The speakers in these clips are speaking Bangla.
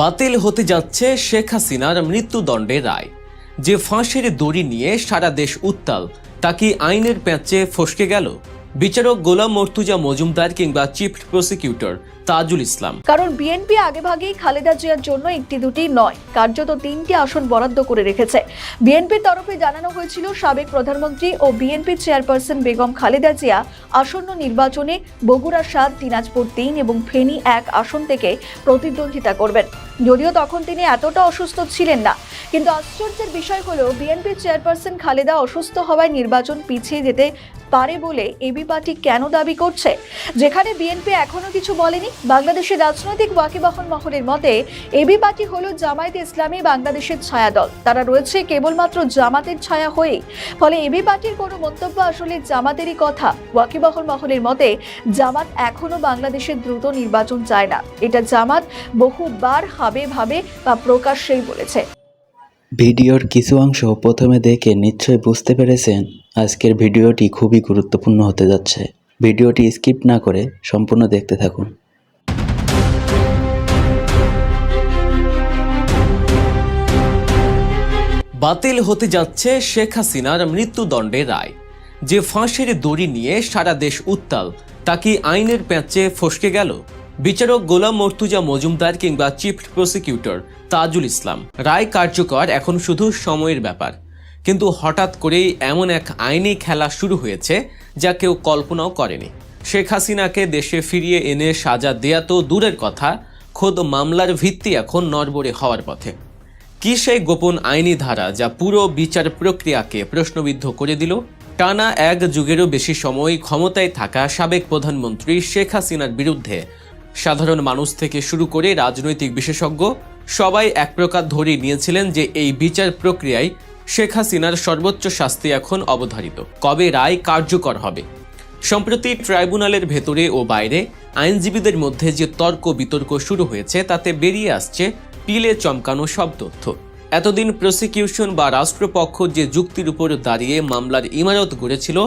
বাতিল হতে যাচ্ছে শেখ হাসিনার মৃত্যুদণ্ডের রায়। যে ফাঁসের দড়ি নিয়ে সারা দেশ উত্তাল, তা কি আইনের প্যাঁচে ফসকে গেল? বিচারক গোলাম মর্তুজা মজুমদার কিংবা চিফ প্রসিকিউটর তাজুল ইসলাম। কারণ বিএনপি আগেভাগেই খালেদা জিয়ার জন্য একটি দুটি নয়, কার্যত তিনটি আসন বরাদ্দ করে রেখেছে। বিএনপির তরফে জানানো হয়েছিল, সাবেক প্রধানমন্ত্রী ও বিএনপি চেয়ারপারসন বেগম খালেদা জিয়া আসন্ন নির্বাচনে বগুড়া সাত, দিনাজপুর তিন এবং ফেনী এক আসন থেকে প্রতিদ্বন্দ্বিতা করবেন। যদিও তখন তিনি এতটা অসুস্থ ছিলেন না। কিন্তু আশ্চর্যের বিষয় হলো বিএনপি চেয়ারপারসন খালেদা অসুস্থ হওয়ায় নির্বাচন পিছিয়ে যেতে পারে বলে এবি পার্টি কেন দাবি করছে? যেখানে বিএনপি এখনও কিছু বলেনি। বাংলাদেশের রাজনৈতিক ওয়াকিবহল মহলের মতে, এবি পার্টি হল জামায়াতে ইসলামী বাংলাদেশের ছায়া দল তারা রয়েছে কেবলমাত্র জামাতের ছায়া হয়েই। ফলে এবি পার্টির কোনো মন্তব্য আসলে জামাতেরই কথা। ওয়াকিবহল মহলের মতে, জামাত এখনও বাংলাদেশের দ্রুত নির্বাচন চায় না। এটা জামাত বহুবার হাবে ভাবে বা প্রকাশ্যেই বলেছে। ভিডিওর কিছু অংশ প্রথমে দেখে নিশ্চয়ই বুঝতে পেরেছেন। আজকের ভিডিওটি খুবই গুরুত্বপূর্ণ হতে যাচ্ছে। ভিডিওটি স্কিপ না করে সম্পূর্ণ দেখতে থাকুন। বাতিল হতে যাচ্ছে শেখ হাসিনার মৃত্যুদণ্ডের রায়। যে ফাঁসের দড়ি নিয়ে সারা দেশ উত্তাল, তা কি আইনের প্যাঁচে ফসকে গেল? বিচারক গোলাম মর্তুজা মজুমদার কিংবা চিফ প্রসিকিউটর তাজুল ইসলাম। রায় কার্যকর, এখন শুধু সময়ের ব্যাপার। কিন্তু হঠাৎ করেই এমন এক আইনি খেলা শুরু হয়েছে যা কেউ কল্পনাও করেনি। শেখ হাসিনাকে দেশে ফিরিয়ে এনে সাজা দেয়া তো দূরের কথা, খোদ মামলার ভিত্তি এখন নড়বড়ে হওয়ার পথে। কি সেই গোপন আইনি ধারা যা পুরো বিচার প্রক্রিয়াকে প্রশ্নবিদ্ধ করে দিল? টানা এক যুগেরও বেশি সময় ক্ষমতায় থাকা সাবেক প্রধানমন্ত্রী শেখ হাসিনার বিরুদ্ধে সাধারণ মানুষ থেকে শুরু করে রাজনৈতিক বিশেষজ্ঞ সবাই এক প্রকার ধরে নিয়েছিলেন যে এই বিচার প্রক্রিয়ায় শেখ হাসিনার সর্বোচ্চ শাস্তি এখন অবধারিত। কবে রায় কার্যকর হবে? সম্প্রতি ট্রাইব্যুনালের ভেতরে ও বাইরে আইনজীবীদের মধ্যে যে তর্ক বিতর্ক শুরু হয়েছে, তাতে বেরিয়ে আসছে পিলে চমকানো সব তথ্য। এতদিন প্রসিকিউশন বা রাষ্ট্রপক্ষ যে যুক্তির উপর দাঁড়িয়ে মামলার ইমারত গড়েছিল,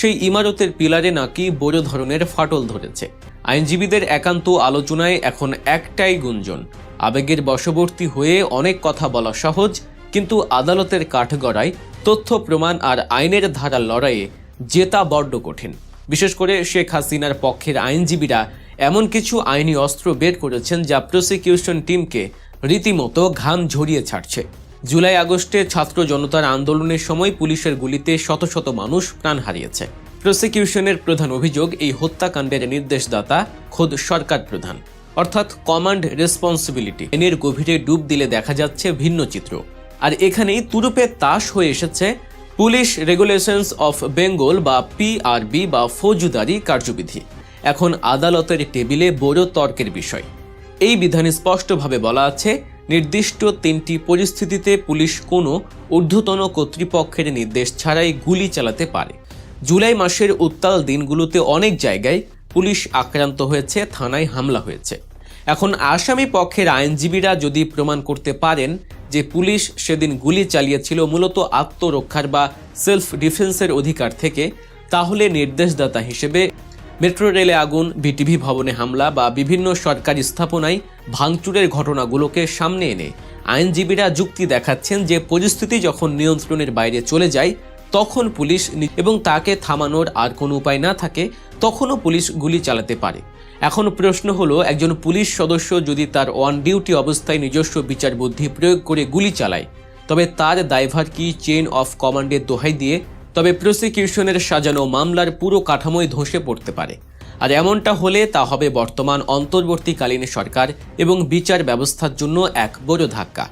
সেই ইমারতের পিলারে নাকি বড় ধরনের ফাটল ধরেছে। আইনজীবীদের একান্ত আলোচনায় এখন একটাই গুঞ্জন, আবেগের বশবর্তী হয়ে অনেক কথা বলা সহজ কিন্তু আদালতের কাঠগড়ায় তথ্য, প্রমাণ আর আইনের ধারা লড়াইয়ে জেতা বড্ড কঠিন। বিশেষ করে শেখ হাসিনার পক্ষের আইনজীবীরা এমন কিছু আইনি অস্ত্র বের করেছেন যা প্রসিকিউশন টিমকে রীতিমতো ঘাম ঝরিয়ে ছাড়ছে। জুলাই আগস্টে ছাত্র জনতার আন্দোলনের সময় পুলিশের গুলিতে শত শত মানুষ প্রাণ হারিয়েছে। প্রসিকিউশনের প্রধান অভিযোগ, এই হত্যাকাণ্ডের নির্দেশদাতা খোদ সরকার প্রধান। অর্থাৎ কমান্ড রেসপন্সিবিলিটি। এনের গভীরে ডুব দিলে দেখা যাচ্ছে ভিন্ন চিত্র। আর এখানেই তুরুপে তাস হয়ে এসেছে পুলিশ রেগুলেশনস অফ বেঙ্গল বা পিআরবি বা ফৌজদারি কার্যবিধি। এখন আদালতের টেবিলে বড় তর্কের বিষয়। এই বিধানে স্পষ্টভাবে বলা আছে, নির্দিষ্ট তিনটি পরিস্থিতিতে পুলিশ কোনো ঊর্ধ্বতন কর্তৃপক্ষের নির্দেশ ছাড়াই গুলি চালাতে পারে। জুলাই মাসের উত্তাল দিনগুলোতে অনেক জায়গায় পুলিশ আক্রান্ত হয়েছে, থানায় হামলা হয়েছে। এখন আসামি পক্ষের আইনজীবীরা যদি প্রমাণ করতে পারেন যে পুলিশ সেদিন গুলি চালিয়েছিল মূলত আত্মরক্ষার বা সেলফ ডিফেন্সের অধিকার থেকে, তাহলে নির্দেশদাতা হিসেবে মেট্রো রেলে আগুন, বিটিভি ভবনে হামলা বা বিভিন্ন সরকারি স্থাপনায় ভাঙচুরের ঘটনাগুলোকে সামনে এনে আইনজীবীরা যুক্তি দেখাচ্ছেন যে পরিস্থিতি যখন নিয়ন্ত্রণের বাইরে চলে যায়, তখন পুলিশ এবং তাকে থামানোর আর কোনো উপায় না থাকে, তখনও পুলিশ গুলি চালাতে পারে। এখন প্রশ্ন হলো, একজন পুলিশ সদস্য যদি তার অন ডিউটি অবস্থায় নিজস্ব বিচার বুদ্ধি প্রয়োগ করে গুলি চালায়, তবে তার দায়ভার কি চেইন অফ কমান্ডের দোহাই দিয়ে? তবে প্রসিকিউশনের সাজানো মামলার পুরো কাঠামোই ধসে পড়তে পারে। আর এমনটা হলে তা হবে বর্তমান অন্তর্বর্তীকালীন সরকার এবং বিচার ব্যবস্থার জন্য এক বড় ধাক্কা।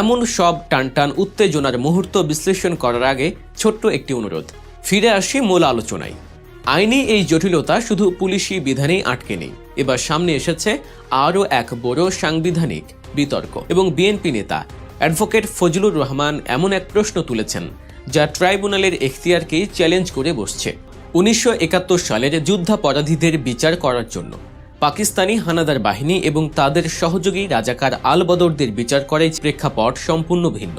এমন সব টানটান উত্তেজনার মুহূর্ত বিশ্লেষণ করার আগে ছোট্ট একটি অনুরোধ। ফিরে আসি মূল আলোচনায়। আইনি এই জটিলতা শুধু পুলিশি বিধানেই আটকে নেই এবার সামনে এসেছে আরও এক বড় সাংবিধানিক বিতর্ক। এবং বিএনপি নেতা অ্যাডভোকেট ফজলুর রহমান এমন এক প্রশ্ন তুলেছেন, যা ট্রাইব্যুনালের এখতিয়ারকেই চ্যালেঞ্জ করে বসছে। উনিশশো একাত্তর সালের যুদ্ধাপরাধীদের বিচার করার জন্য পাকিস্তানি হানাদার বাহিনী এবং তাদের সহযোগী রাজাকার আল বদরদের বিচার করাই প্রেক্ষাপট সম্পূর্ণ ভিন্ন।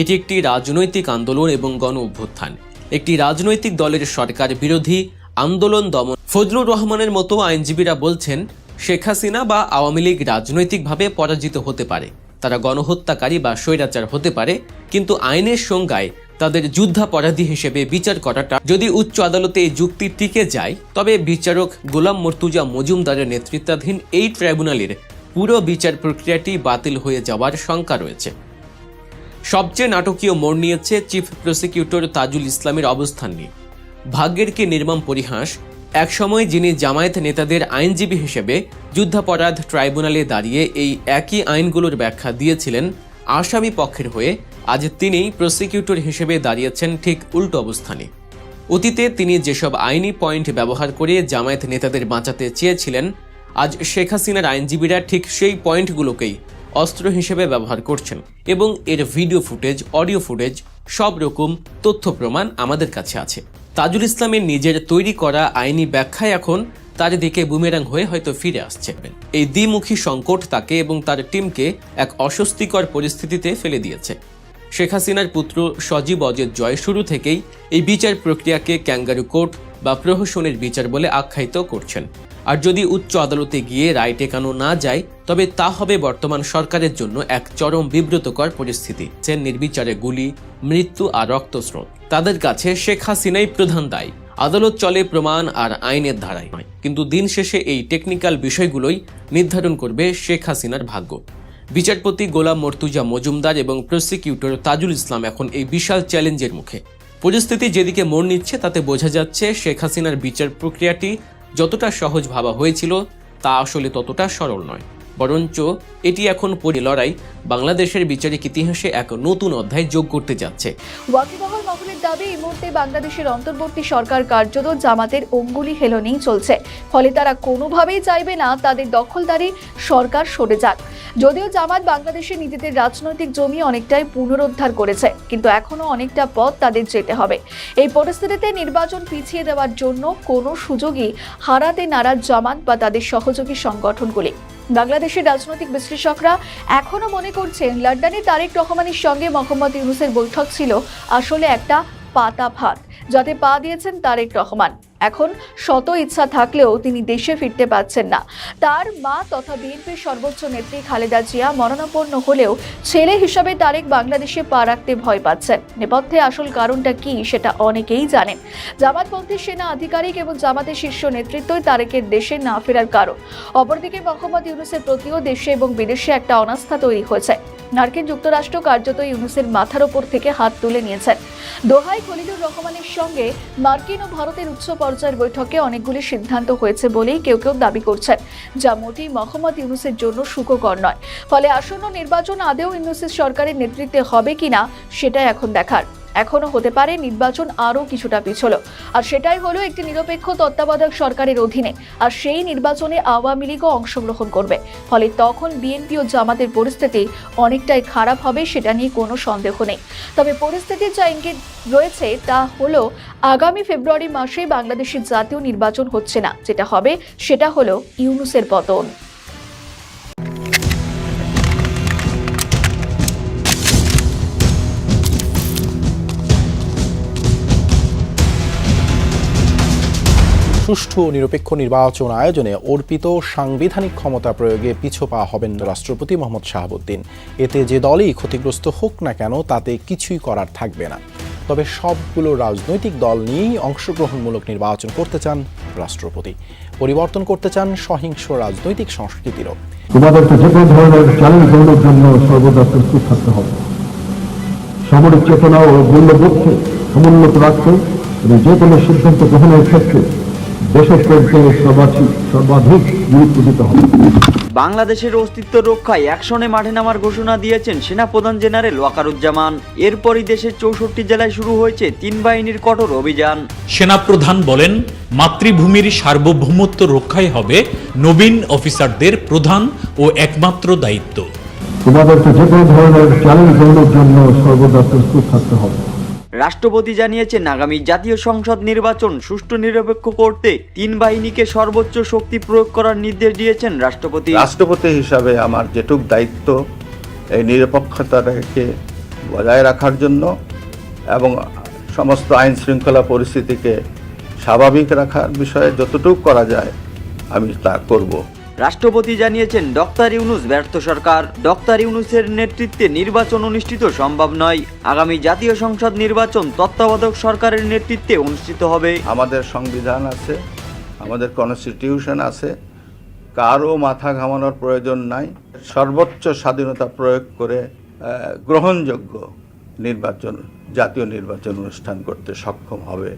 এটি একটি রাজনৈতিক আন্দোলন এবং গণ অভ্যুত্থান একটি রাজনৈতিক দলের সরকার বিরোধী আন্দোলন দমন। ফজলুর রহমানের মতো আইনজীবীরা বলছেন, শেখ হাসিনা বা আওয়ামী লীগ রাজনৈতিকভাবে পরাজিত হতে পারে। তারা গণহত্যাকারী বা স্বৈরাচার হতে পারে, কিন্তু আইনের সংজ্ঞায় তাদের যুদ্ধাপরাধী হিসেবে বিচার করাটা যদি উচ্চ আদালতে এই যুক্তি টিকে যায়, তবে বিচারক গোলাম মর্তুজা মজুমদারের নেতৃত্বাধীন এই ট্রাইব্যুনালের পুরো বিচার প্রক্রিয়াটি বাতিল হয়ে যাওয়ার শঙ্কা রয়েছে। সবচেয়ে নাটকীয় মোড় নিয়েছে চিফ প্রসিকিউটর তাজুল ইসলামের অবস্থান নিয়ে। ভাগ্যের কি নির্মম পরিহাস? একসময় যিনি জামায়াত নেতাদের আইনজীবী হিসেবে যুদ্ধাপরাধ ট্রাইব্যুনালে দাঁড়িয়ে এই একই আইনগুলোর ব্যাখ্যা দিয়েছিলেন আসামি পক্ষের হয়ে, আজ তিনি প্রসিকিউটর হিসেবে দাঁড়িয়েছেন ঠিক উল্টো অবস্থানে। অতীতে তিনি যেসব আইনি পয়েন্ট ব্যবহার করে জামায়াত নেতাদের বাঁচাতে চেয়েছিলেন, আজ শেখ হাসিনার আইনজীবীরা ঠিক সেই পয়েন্টগুলোকেই অস্ত্র হিসেবে ব্যবহার করছেন এবং এর ভিডিও ফুটেজ, অডিও ফুটেজ, সব রকম তথ্য প্রমাণ আমাদের কাছে আছে। তাজুল ইসলামের নিজের তৈরি করা আইনি ব্যাখ্যায় এখন তার দিকে বুমেরাং হয়ে হয়তো ফিরে আসছে। এই দ্বিমুখী সংকট তাকে এবং তার টিমকে এক অস্বস্তিকর পরিস্থিতিতে ফেলে দিয়েছে। শেখ হাসিনার পুত্র সজীব অজের জয় শুরু থেকেই এই বিচার প্রক্রিয়াকে ক্যাঙ্গারু কোর্ট বা প্রহসনের বিচার বলে আখ্যায়িত করছেন। আর যদি উচ্চ আদালতে গিয়ে রায় টেকানো না যায়, তবে তা হবে বর্তমান সরকারের জন্য এক চরম বিব্রতকর পরিস্থিতি। যে নির্বিচারে গুলি, মৃত্যু আর রক্তস্রোত। তাদের কাছে শেখ হাসিনাই প্রধান দায়ী। আদালত চলে প্রমাণ আর আইনের ধারায় নয়। কিন্তু দিন শেষে এই টেকনিক্যাল বিষয়গুলোই নির্ধারণ করবে শেখ হাসিনার ভাগ্য। বিচারপতি গোলাম মর্তুজা মজুমদার এবং প্রসিকিউটর তাজুল ইসলাম এখন এই বিশাল চ্যালেঞ্জের মুখে। পরিস্থিতি যেদিকে মোড় নিচ্ছে, তাতে বোঝা যাচ্ছে শেখ হাসিনার বিচার প্রক্রিয়াটি যতটা সহজ ভাবা হয়েছিল, তা আসলে ততটা সরল নয়। বরঞ্চ এটি এখন পরি লড়াই বাংলাদেশের বিচারিক ইতিহাসে এক নতুন অধ্যায় যোগ করতে যাচ্ছে। ওয়াকিবহল মহলের দাবি, এই মুহূর্তে বাংলাদেশের অন্তর্বর্তী সরকার কার্যত জামাতের অঙ্গুলি হেলনেই চলছে। ফলে তারা কোনোভাবেই চাইবে না তাদের দখলদারি সরকার সরে যাক। যদিও জামাত বাংলাদেশে নিজেদের রাজনৈতিক জমি অনেকটাই পুনরুদ্ধার করেছে, কিন্তু এখনও অনেকটা পথ তাদের যেতে হবে। এই পরিস্থিতিতে নির্বাচন পিছিয়ে দেওয়ার জন্য কোনো সুযোগই হারাতে নারাজ জামাত বা তাদের সহযোগী সংগঠনগুলি। বাংলাদেশের রাজনৈতিক বিশ্লেষকরা এখনও মনে করছেন লন্ডনে তারেক রহমানের সঙ্গে মোহাম্মদ ইউনুসের বৈঠক ছিল আসলে একটা পাতা ভাত যাতে পা দিয়েছেন তারেক রহমান। এখন শত ইচ্ছা থাকলেও তিনি দেশে ফিরতে পারছেন না। তার মা তথা বিএনপির সর্বোচ্চ নেত্রী খালেদা জিয়া মরণাপন্ন হলেও ছেলে হিসাবে তারেক বাংলাদেশে পা রাখতে ভয় পাচ্ছেন। নেপথ্যে আসল কারণটা কি সেটা অনেকেই জানেন। জামাতপন্থী সেনা আধিকারিক এবং জামাতের শীর্ষ নেতৃত্বই তারেকের দেশে না ফেরার কারণ। অপরদিকে মোহাম্মদ ইউনুসের প্রতিও দেশে এবং বিদেশে একটা অনাস্থা তৈরি হয়েছে। মার্কিন যুক্তরাষ্ট্র কার্যত ইউনুসের মাথার ওপর থেকে হাত তুলে নিয়েছেন। দোহাই খলিলুর রহমানের সঙ্গে মার্কিন ও ভারতের উচ্চ পর্যায়ের বৈঠকে অনেকগুলি সিদ্ধান্ত হয়েছে বলেই কেউ কেউ দাবি করছেন, যা মোটেই মোহাম্মদ ইউনুসের জন্য সুখকর নয়। ফলে আসন্ন নির্বাচন আদেও ইউনুসের সরকারের নেতৃত্বে হবে কিনা, সেটা এখন দেখার। এখনও হতে পারে, নির্বাচন আরও কিছুটা পিছল। আর সেটাই হলো একটি নিরপেক্ষ তত্ত্বাবধায়ক সরকারের অধীনে। আর সেই নির্বাচনে আওয়ামী লীগও অংশগ্রহণ করবে। ফলে তখন বিএনপি ও জামাতের পরিস্থিতি অনেকটাই খারাপ হবে সেটা নিয়ে কোনো সন্দেহ নেই। তবে পরিস্থিতির যা ইঙ্গিত রয়েছে তা হলো, আগামী ফেব্রুয়ারি মাসে বাংলাদেশের জাতীয় নির্বাচন হচ্ছে না। যেটা হবে, সেটা হলো ইউনুসের পতন। সুষ্ঠু নিরপেক্ষ নির্বাচন আয়োজনে অর্পিত সাংবিধানিক ক্ষমতা প্রয়োগে পিছোপা হবেন রাষ্ট্রপতি মোহাম্মদ শাহাবুদ্দিন। এতে যে দলই ক্ষতিগ্রস্ত হোক না কেন, তাতে কিছুই করার থাকবে না। তবে সবগুলো রাজনৈতিক দল নিয়েই অংশগ্রহণমূলক নির্বাচন করতে চান রাষ্ট্রপতি। পরিবর্তন করতে চান সহিংস রাজনৈতিক সংস্কৃতিরও। তোমাদেরকে যে কোনো ধরনের জন্য সর্বদা প্রস্তুত থাকতে হবে। সামরিক চেতনা ও মূল্যবোধকে সমুন্নত রাখতে এবং যে কোনো সিদ্ধান্ত গ্রহণের ক্ষেত্রে দেশপ্রেমকে সর্বাধিক সর্বাধিক গুরুত্ব দিতে হবে। বাংলাদেশের অস্তিত্ব রক্ষায় অ্যাকশনে মাঠে নামার ঘোষণা দিয়েছেন সেনাপ্রধান জেনারেল ওয়াকারুজ্জামান। এরপরই দেশের চৌষট্টি জেলায় শুরু হয়েছে তিন বাহিনীর কঠোর অভিযান। সেনাপ্রধান বলেন মাতৃভূমির সার্বভৌমত্ব রক্ষাই হবে নবীন অফিসারদের প্রধান ও একমাত্র দায়িত্ব। তোমাদেরকে যে কোনো ধরনের চ্যালেঞ্জ জন্য সর্বদা প্রস্তুত থাকতে হবে। রাষ্ট্রপতি জানিয়েছেন, আগামী জাতীয় সংসদ নির্বাচন সুষ্ঠু নিরপেক্ষ করতে তিন বাহিনীকে সর্বোচ্চ শক্তি প্রয়োগ করার নির্দেশ দিয়েছেন রাষ্ট্রপতি। রাষ্ট্রপতি হিসাবে আমার যেটুক দায়িত্ব এই নিরপেক্ষতাকে বজায় রাখার জন্য এবং সমস্ত আইন শৃঙ্খলা পরিস্থিতিকে স্বাভাবিক রাখার বিষয়ে যতটুকু করা যায় আমি তা করব। রাষ্ট্রপতি জানিয়েছেন, ডক্টর ইউনুস ব্যর্থ সরকার। ডক্টর ইউনুসের নেতৃত্বে নির্বাচন অনুষ্ঠিত সম্ভব নয়। আগামী জাতীয় সংসদ নির্বাচন তত্ত্বাবধায়ক সরকারের নেতৃত্বে অনুষ্ঠিত হবে। আমাদের সংবিধান আছে, আমাদের কনস্টিটিউশন আছে। কারও মাথা ঘামানোর প্রয়োজন নাই। সর্বোচ্চ স্বাধীনতা প্রয়োগ করে গ্রহণযোগ্য নির্বাচন, জাতীয় নির্বাচন অনুষ্ঠান করতে সক্ষম হবে।